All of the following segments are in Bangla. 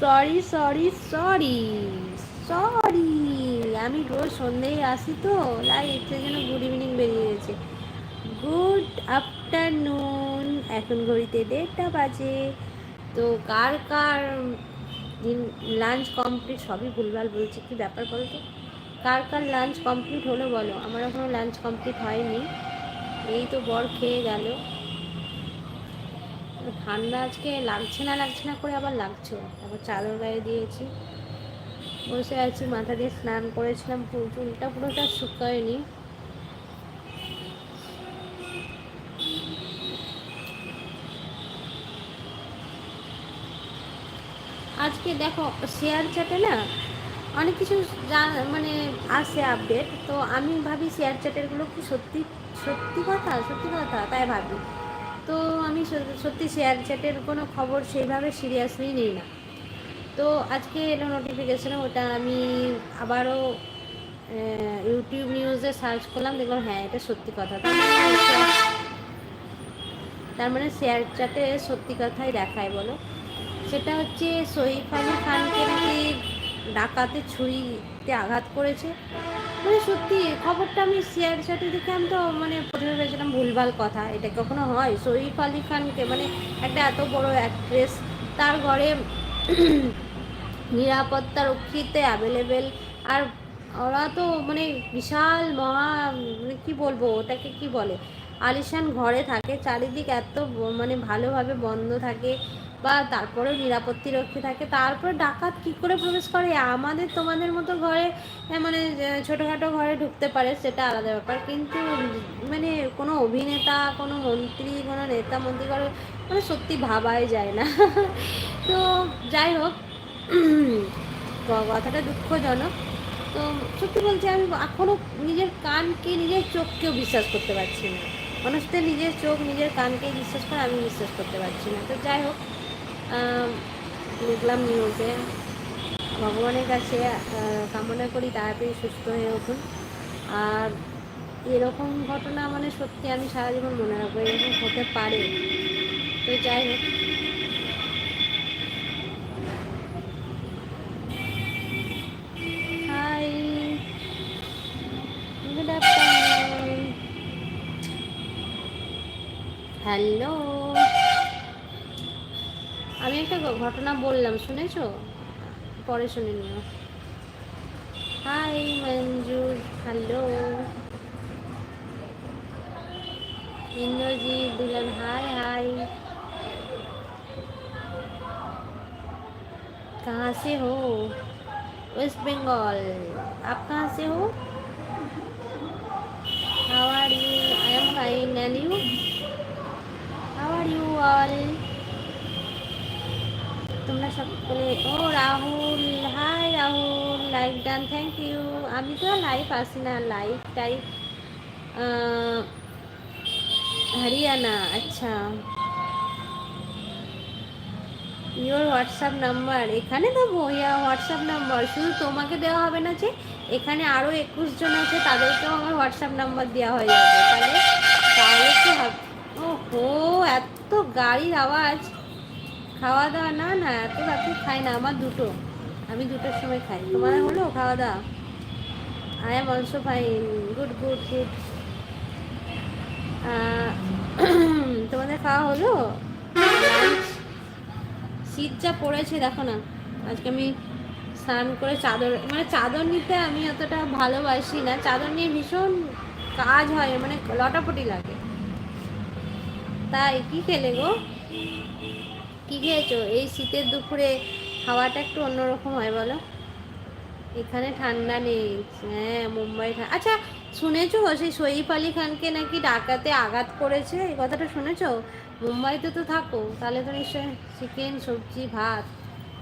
সরি সরি সরি সরি আমি রোজ সন্ধ্যেই আসি তো লাইট যেন গুড ইভিনিং বেরিয়ে গেছে গুড আফটারনুন এখন ঘড়িতে দেড়টা বাজে। তো কার কার দিন লাঞ্চ কমপ্লিট সবই ভুলভাল বলছি, কি ব্যাপার বলো তো? কার কার লাঞ্চ কমপ্লিট হলো বলো? আমার এখনও লাঞ্চ কমপ্লিট হয়নি। এই তো বর খেয়ে গেল। ঠান্ডা আজকে লাগছে না লাগছে না করে আবার লাগছে। আবার চাদর গায়ে দিয়েছি। বসে আছি, মাথা দিয়ে স্নান করেছিলাম চুলটা পুরোটা শুকায়নি। আজকে দেখো শেয়ার চ্যাটে না অনেক কিছু মানে আসে আপডেট তো আমি ভাবি শেয়ার চ্যাটেরগুলো কি সত্যি সত্যি কথা সত্যি কথা? তাই ভাবি। তো আমি সত্যি শেয়ার চ্যাটের কোনো খবর সেইভাবে সিরিয়াসলি নিই না। তো আজকে এলো নোটিফিকেশান ওটা আমি আবারও ইউটিউব নিউজে সার্চ করলাম, দেখলাম হ্যাঁ এটা সত্যি কথা। তার মানে শেয়ার চ্যাটে সত্যি কথাই দেখায় বলো। সেটা হচ্ছে সৈফ আলী খানকে নাকি ডাকাতে ছুরিতে আঘাত করেছে। মানে সত্যি, খবরটা আমি শেয়ার চ্যাটে দেখে আমি তো মানে প্রথমে ভেবেছিলাম ভুলভাল কথা। এটা কখনো হয়? সৈফ আলী খানকে মানে একটা এত বড় অ্যাক্ট্রেস তার ঘরে নিরাপত্তা রক্ষিতে অ্যাভেলেবেল আর ওরা তো মানে বিশাল মহা মানে কী বলব, ওটাকে কি বলে? আলিশান ঘরে থাকে, চারিদিক এত মানে ভালোভাবে বন্ধ থাকে বা তারপরেও নিরাপত্তি রক্ষী থাকে, তারপরে ডাকাত কি করে প্রবেশ করে? আমাদের তোমাদের মতো ঘরে মানে ছোটোখাটো ঘরে ঢুকতে পারে, সেটা আলাদা ব্যাপার। কিন্তু মানে কোনো অভিনেতা, কোনো মন্ত্রী, কোনো নেতা, মন্ত্রী করে মানে সত্যি ভাবাই যায় না। তো, যাই হোক কথাটা দুঃখজনক। তো, সত্যি বলছি আমি এখনও নিজের কানকে, নিজের চোখকেও বিশ্বাস করতে পারছি না। মানুষদের নিজের চোখ, নিজের কানকেই বিশ্বাস করে, আমি বিশ্বাস করতে পারছি না। তো যাই হোক দেখলাম নিউজে ভগবানের কাছে কামনা করি তাড়াতাড়ি সুস্থ হয়ে উঠুন। আর এরকম ঘটনা মানে সত্যি আমি সারা জীবন মনে রাখব, এরকম হতে পারে। তো যাই হোক। হাই গুড হ্যালো একটা ঘটনা বললাম শুনেছ পরে শুনে নিও হাই মঞ্জুর হ্যালো इंद्रजीत दुल्हन हाय हाय कहाँ से हो वेस्ट बंगाल आप कहाँ से हो how are you I am fine and you how are you all তোমরা সকলে ও Rahul hi Rahul like done thank you আমি তো লাইভ আসি না লাইভ টাইপ হরিয়ানা আচ্ছা। ইওর হোয়াটসঅ্যাপ নাম্বার এখানে দেবো? ইয়া হোয়াটসঅ্যাপ নাম্বার শুধু তোমাকে দেওয়া হবে না যে, এখানে আরও একুশ জন আছে, তাদেরকেও আমার হোয়াটসঅ্যাপ নাম্বার দেওয়া হয়ে যাবে। তাহলে তাহলে হবে? ও হো এত গাড়ির আওয়াজ। খাওয়া দাওয়া না না এত রাত্রে খাই না আমার দুটো। আমি দুটোর সময় খাই। তোমার হলো খাওয়া দাওয়া I am also fine good good. Good তোমাদের খাওয়া হলো? শীত যা পড়েছে দেখো না। আজকে আমি স্নান করে চাদর মানে চাদর নিতে আমি অতটা ভালোবাসি না। চাদর নিয়ে ভীষণ কাজ হয় মানে লটাপটি লাগে। তাই কি খেলে গো? কি খেয়েছো? এই শীতের দুপুরে হাওয়াটা একটু অন্যরকম হয়, বলো। এখানে ঠান্ডা নেই। হ্যাঁ মুম্বাই আচ্ছা শুনেছো সেই সইফ আলী খানকে নাকি ডাকাতে আঘাত করেছে? এই কথাটা শুনেছো? মুম্বাইতে তো থাকো, তাহলে তো নিশ্চয়ই চিকেন, সবজি, ভাত,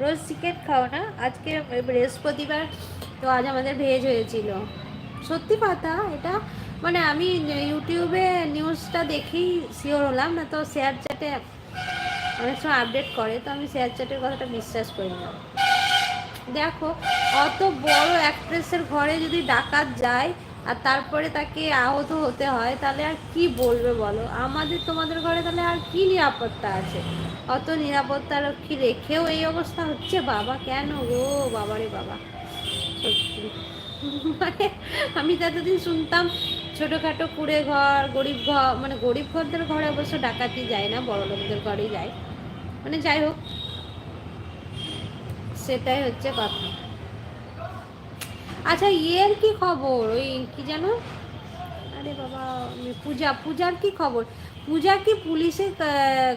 রোজ চিকেন খাও না? আজকে বৃহস্পতিবার তো আজ আমাদের ভেজ হয়েছিল। সত্যি কথা, এটা মানে আমি ইউটিউবে নিউজটা দেখেই শিওর হলাম, না তো শেয়ার চ্যাটে অনেক সময় আপডেট করে, তো আমি শেয়ার চ্যাটের কথাটা বিশ্বাস করি না। দেখো, অত বড় অ্যাক্ট্রেসের ঘরে যদি ডাকাত যায় আর তারপরে তাকে আহত হতে হয়, তাহলে আর কি বলবে বলো? আমাদের, তোমাদের ঘরে তাহলে আর কি নিরাপত্তা আছে? অত নিরাপত্তা রক্ষী রেখেও এই অবস্থা হচ্ছে? বাবা, কেন গো? বাবারে বাবা। সত্যি মানে আমি তো এতদিন শুনতাম ছোটোখাটো কুড়ে ঘর, গরিব ঘর মানে গরিব ঘরদের ঘরে অবশ্য ডাকাতি যায় না, বড় লোকদের ঘরেই যায়। মানে যাই হোক, সেটাই হচ্ছে কথা। আচ্ছা ইয়ের কি খবর? ওই কি জানো আরে বাবা পূজা, পূজার কি খবর? পূজা কি পুলিশে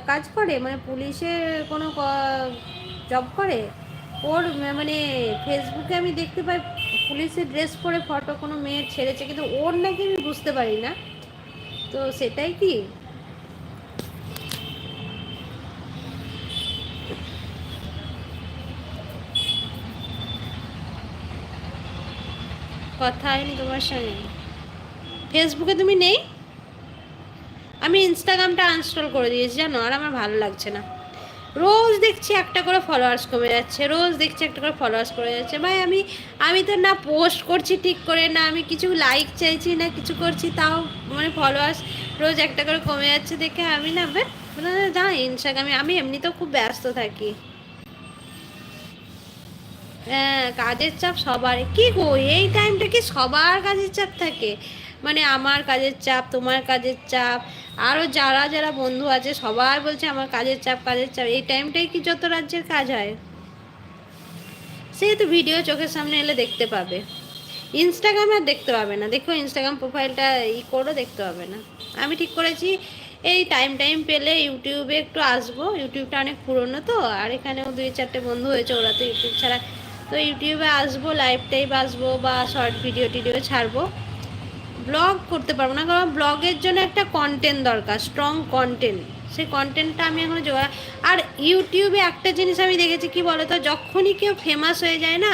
কাজ করে? মানে পুলিশে কোনো জব করে? ওর মানে ফেসবুকে আমি দেখতে পাই পুলিশের ড্রেস পরে ফটো কোনো মেয়ের ছেড়েছে, কিন্তু ওর নাকি আমি বুঝতে পারি না তো সেটাই কি? কথা হয়নি তোমার সঙ্গে। ফেসবুকে তুমি নেই? আমি ইনস্টাগ্রামটা আনস্টল করে দিয়েছি, জানো? আর আমার ভালো লাগছে না। রোজ দেখছি একটা করে ফলোয়ার্স কমে যাচ্ছে, রোজ দেখছি একটা করে ফলোয়ার্স কমে যাচ্ছে। ভাই, আমি আমি তো না পোস্ট করছি ঠিক করে, না আমি কিছু লাইক চাইছি, না কিছু করছি, তাও মানে ফলোয়ার্স রোজ একটা করে কমে যাচ্ছে দেখে আমি না না ইনস্টাগ্রামে আমি এমনিতেও খুব ব্যস্ত থাকি। হ্যাঁ কাজের চাপ সবার, কি গো, এই টাইমটা কি সবার কাজের চাপ থাকে? মানে আমার কাজের চাপ, তোমার কাজের চাপ আরও যারা যারা বন্ধু আছে, সবাই বলছে আমার কাজের চাপ কাজের চাপ। এই টাইমটাই কি যত রাজ্যের কাজ হয়, সেহেতু ভিডিও চোখের সামনে এলে দেখতে পাবে। ইনস্টাগ্রামে আর দেখতে পাবে না। দেখো ইনস্টাগ্রাম প্রোফাইলটা ই করো, দেখতে পাবে না। আমি ঠিক করেছি, এই টাইম টাইম পেলে ইউটিউবে একটু আসব। ইউটিউবটা অনেক পুরনো তো, আর এখানেও দুই চারটে বন্ধু হয়েছে, ওরা তো ইউটিউব ছাড়া। তো ইউটিউবে আসব লাইভ টাইপ আসব বা শর্ট ভিডিও টিডিও ছাড়বো। ব্লগ করতে পারব না, কারণ ব্লগের জন্য একটা কন্টেন্ট দরকার স্ট্রং কন্টেন্ট সেই কন্টেন্টটা আমি এখন জোগাড় আর ইউটিউবে একটা জিনিস আমি দেখেছি, কি বলতো? যখনই কেউ ফেমাস হয়ে যায় না,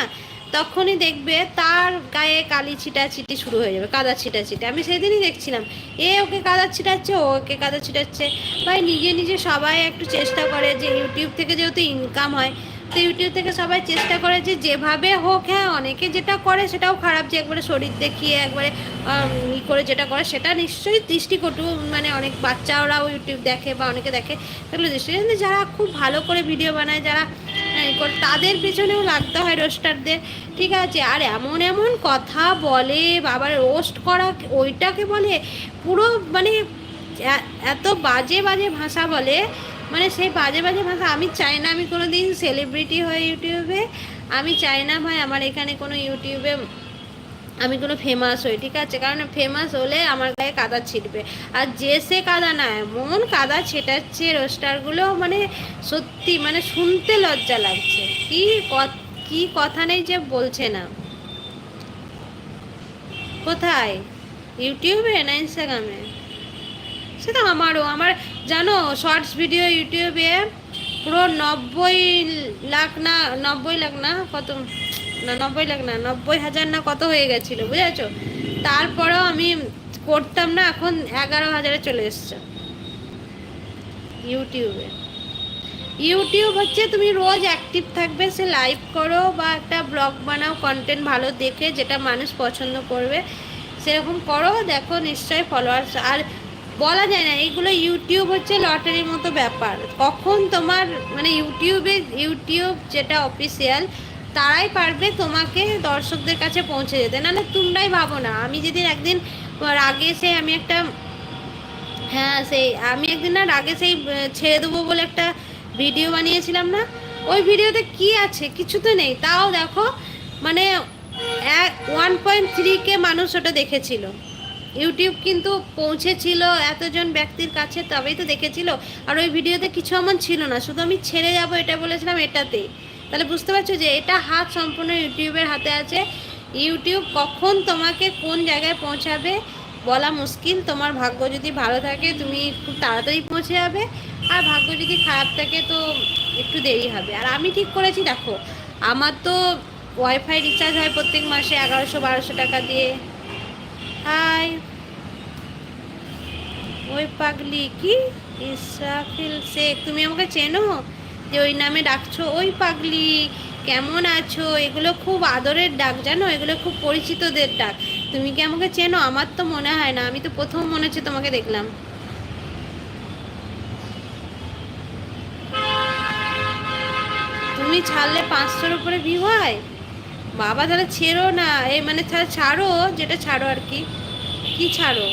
তখনই দেখবে তার গায়ে কালি ছিটা ছিটি শুরু হয়ে যাবে, কাদা ছিটা ছিটে আমি সেদিনই দেখছিলাম, এ ওকে কাদা ছিটাচ্ছে, ও ওকে কাদা ছিটাচ্ছে। ভাই, নিজে নিজে সবাই একটু চেষ্টা করে যে ইউটিউব থেকে যেহেতু ইনকাম হয় তো ইউটিউব থেকে সবাই চেষ্টা করে যে যেভাবে হোক হ্যাঁ অনেকে যেটা করে সেটাও খারাপ যে একবারে শরীর দেখিয়ে একবারে ই করে যেটা করে সেটা নিশ্চয়ই দৃষ্টিকটু মানে অনেক বাচ্চারাও ইউটিউব দেখে বা অনেকে দেখে, সেগুলো দৃষ্টি যারা খুব ভালো করে ভিডিও বানায়, যারা তাদের পিছনেও লাগতে হয় রোস্টারদের। ঠিক আছে, আর এমন এমন কথা বলে, বাবার রোস্ট করা, ওইটাকে বলে পুরো মানে এত বাজে বাজে ভাষা বলে মানে সেই বাজে বাজে ভাষা, আমি চাই না আমি কোনো দিন সেলিব্রিটি হয়ে ইউটিউবে আমি চাই না ভাই আমার এখানে কোনো ইউটিউবে আমি কোনো ফেমাস হই, ঠিক আছে? কারণ ফেমাস হলে আমার গায়ে কাদা ছিটবে। আর যে সে কাদা না এমন কাদা ছেটাচ্ছে রোস্টারগুলো মানে সত্যি মানে শুনতে লজ্জা লাগছে। কি কি কথা নেই যে বলছে না। কোথায়? ইউটিউবে না ইনস্টাগ্রামে সেটা আমারও। আমার জানো শর্টস ভিডিও ইউটিউবে পুরো নব্বই লাখ না, নব্বই লাখ না, কত? না, নব্বই লাখ না, নব্বই হাজার না কত হয়ে গেছিল, বুঝেছ? তারপরেও আমি করতাম না, এখন এগারো হাজারে চলে এসছে। ইউটিউবে ইউটিউব হচ্ছে তুমি রোজ অ্যাক্টিভ থাকবে, সে লাইভ করো বা একটা ব্লগ বানাও কন্টেন্ট ভালো দেখে যেটা মানুষ পছন্দ করবে, সেরকম করো, দেখো নিশ্চয়ই ফলোয়ার্স আর বলা যায় না এইগুলো ইউটিউব হচ্ছে লটারির মতো ব্যাপার। কখন তোমার মানে ইউটিউবে ইউটিউব যেটা অফিসিয়াল তারাই পারবে তোমাকে দর্শকদের কাছে পৌঁছে যেতে। না নাহলে তোমরাই ভাবো না, আমি যেদিন একদিন আগে সে আমি একটা হ্যাঁ সেই, আমি একদিন না আগে সেই ছেড়ে দেবো বলে একটা ভিডিও বানিয়েছিলাম না? ওই ভিডিওতে কি আছে? কিছু তো নেই। তাও দেখো মানে ওয়ান পয়েন্ট থ্রি কে মানুষ ওটা দেখেছিল। ইউটিউব কিন্তু পৌঁছেছিল এতজন ব্যক্তির কাছে, তবেই তো দেখেছিল। আর ওই ভিডিওতে কিছু এমন ছিল না, শুধু আমি ছেড়ে যাব এটা বলেছিলাম এটাতে। তাহলে বুঝতে পারছ যে এটা হাত সম্পূর্ণ ইউটিউবের হাতে আছে। ইউটিউব কখন তোমাকে কোন জায়গায় পৌঁছাবে বলা মুশকিল। তোমার ভাগ্য যদি ভালো থাকে, তুমি খুব তাড়াতাড়ি পৌঁছে যাবে। আর ভাগ্য যদি খারাপ থাকে, তো একটু দেরি হবে। আর আমি ঠিক করেছি, দেখো, আমার তো ওয়াইফাই রিচার্জ হয় প্রত্যেক মাসে এগারোশো বারোশো টাকা দিয়ে। হাই। ওই পাগলি কি? ইসরাফিল শেখ, তুমি আমাকে চেনো? যে ওই নামে ডাকছো, ওই পাগলি, কেমন আছো? এগুলো খুব আদরের ডাক, জানো? এগুলো খুব পরিচিতদের ডাক। তুমি কি আমাকে চেনো? আমার তো মনে হয় না, আমি তো প্রথম মনে হচ্ছে তোমাকে দেখলাম। তুমি ছাড়লে পাঁচশোর উপরে ভিউ হয়? বাবা তাহলে ছেড়ো না, এই মানে তাহলে ছাড়ো, যেটা ছাড়ো আর কি। কি ছাড়ো?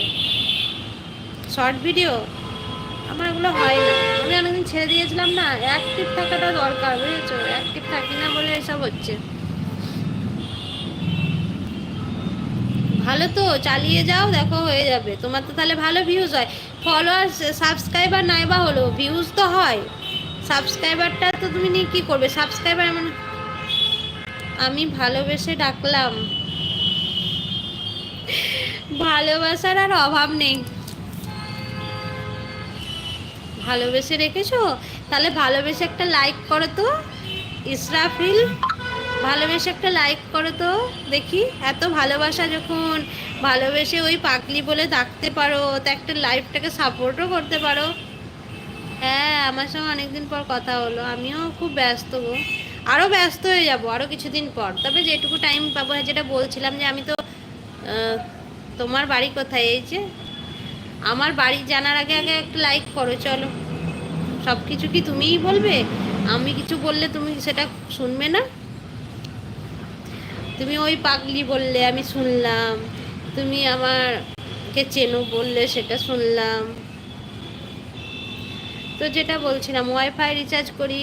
Short video? আমার এগুলো হয় না। আমি অনেকদিন ছেড়ে দিয়েছিলাম না অ্যাক্টিভ থাকাটা দরকার, বুঝেছ? অ্যাক্টিভ থাকি না বলে এসব হচ্ছে। ভালো তো, চালিয়ে যাও, দেখো হয়ে যাবে। তোমার তো তাহলে ভালো ভিউজ হয়। ফলোয়ার সাবস্ক্রাইবার নাই বা হলো ভিউজ তো হয়। সাবস্ক্রাইবারটা তো তুমি নিয়ে কী করবে? সাবস্ক্রাইবার এমন ভালোবেসে ডাকলাম। ভালোবাসার আর অভাব নেই। ভালোবেসে রেখেছো? তাহলে ভালোবেসে একটা লাইক করো তো। ইসরাফিল ভালোবেসে একটা লাইক করো তো। দেখি, এত ভালোবাসা যখন ভালোবেসে ওই পাকলি বলে ডাকতে পারো, তা একটা লাইফটাকে সাপোর্টও করতে পারো। হ্যাঁ আমার সঙ্গে অনেকদিন পর কথা হলো। আমিও খুব ব্যস্ত গো। আরও ব্যস্ত হয়ে যাব আরও কিছুদিন পর। তবে যেটুকু টাইম পাবো যেটা বলছিলাম যে আমি তো তোমার বাড়ি কোথায়? এই যে, আমার বাড়ি জানার আগে আগে একটা লাইক করো, চলো। সব কিছু কি তুমিই বলবে? আমি কিছু বললে তুমি সেটা শুনবে না? তুমি ওই পাগলি বললে আমি শুনলাম, তুমি আমারকে চেনো বললে সেটা শুনলাম। তো যেটা বলছিলাম ওয়াইফাই রিচার্জ করি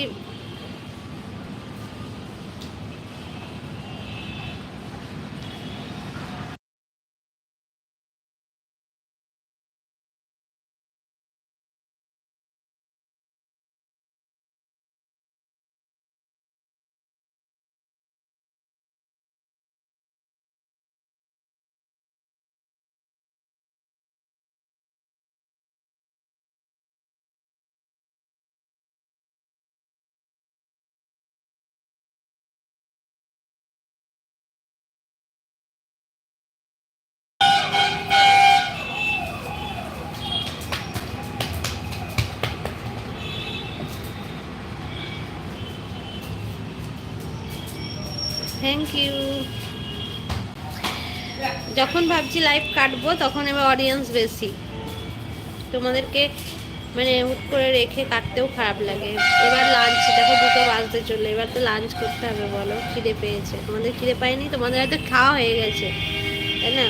থ্যাংক ইউ যখন ভাবছি লাইভ কাটবো, তখন এবার অডিয়েন্স বেশি। তোমাদেরকে মানে হুট করে রেখে কাটতেও খারাপ লাগে। এবার লাঞ্চ দেখো দুটো বাজতে চলে এবার তো লাঞ্চ করতে হবে বলো। খিদে পেয়েছে। তোমাদের খিদে পায়নি? তোমাদের হয়তো খাওয়া হয়ে গেছে। তাই না?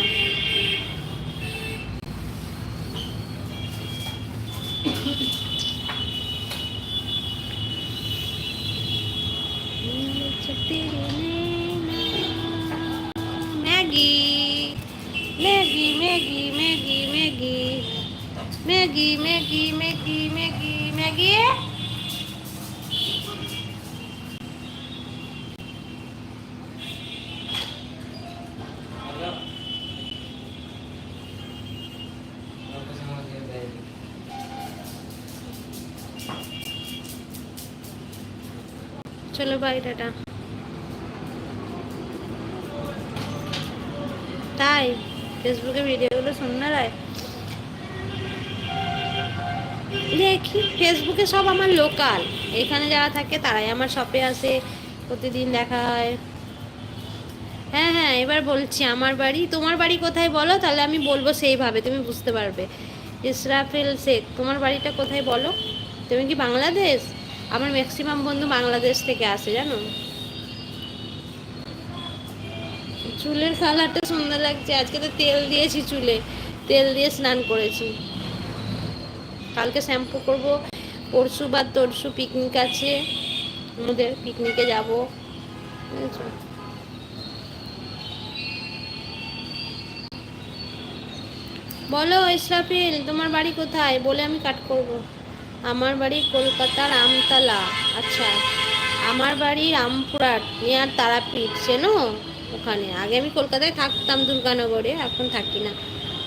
চলো বাই টাটা। তাই, ফেসবুকে ভিডিওগুলো শুননা রায়। দেখি, ফেসবুকে সব আমার লোকাল এখানে যারা থাকে, তারাই আমার শপে আসে, প্রতিদিন দেখা হয়। হ্যাঁ হ্যাঁ এবার বলছি, আমার বাড়ি, তোমার বাড়ি কোথায় বলো? তাহলে আমি বলব সেইভাবে, তুমি বুঝতে পারবে। ইসরাফিল শেখ, তোমার বাড়িটা কোথায় বলো? তুমি কি বাংলাদেশ? আমার ম্যাক্সিমাম বন্ধু বাংলাদেশ থেকে আসে, জানো? চুলের কালারটা সুন্দর লাগছে। আজকে তো তেল দিয়েছি চুলে। তেল দিয়ে স্নান করেছি। কালকে শ্যাম্পু করব। পরশু বা তরশু পিকনিক আছে। আমাদের পিকনিকে যাব। বলো ইসরাফিল তোমার বাড়ি কোথায়? বলে আমি কাট করব। আমার বাড়ি কলকাতার আমতলা। আচ্ছা আমার বাড়ি রামপুরহাট, নিয়ার তারাপীঠ, চেনো? ওখানে। আগে আমি কলকাতায় থাকতাম দুর্গানগরে, এখন থাকি না।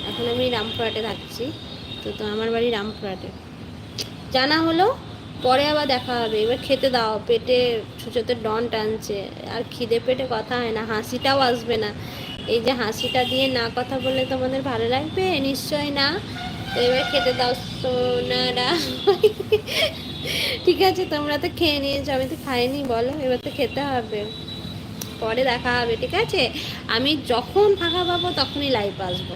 এখন আমি রামপুরহাটে থাকছি। তো তো আমার বাড়ি রামপুরহাটে। জানা হলো, পরে আবার দেখা হবে। এবার খেতে দাও, পেটে ছুচোতে ডন টানছে আর খিদে পেটে কথা হয় না, হাসিটাও আসবে না। এই যে হাসিটা দিয়ে না কথা বললে তোমাদের ভালো লাগবে? নিশ্চয় না। এবার খেতে দাও সোনারা। ঠিক আছে, তোমরা তো খেয়ে নিয়েছো, আমি তো খাইনি, বলো, এবার তো খেতে হবে। পরে দেখা হবে, ঠিক আছে? আমি যখন ফাঁকা পাবো, তখনই লাইভ আসব।